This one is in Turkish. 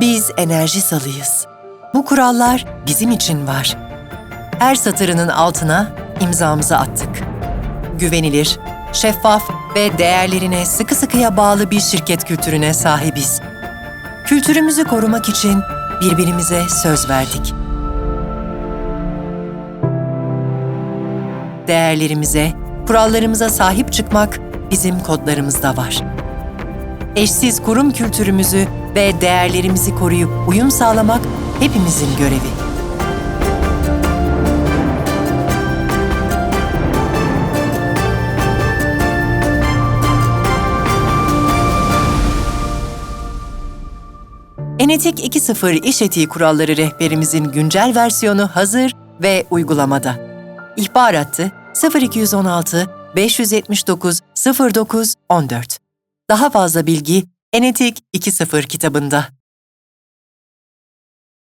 Biz enerji salıyız. Bu kurallar bizim için var. Her satırının altına imzamızı attık. Güvenilir, şeffaf ve değerlerine sıkı sıkıya bağlı bir şirket kültürüne sahibiz. Kültürümüzü korumak için birbirimize söz verdik. Değerlerimize, kurallarımıza sahip çıkmak bizim kodlarımızda var. Eşsiz kurum kültürümüzü ve değerlerimizi koruyup uyum sağlamak hepimizin görevi. Enetik 2.0 İş Etiği Kuralları rehberimizin güncel versiyonu hazır ve uygulamada. İhbar hattı 0216 579 09 14. Daha fazla bilgi Enetik 2.0 kitabında.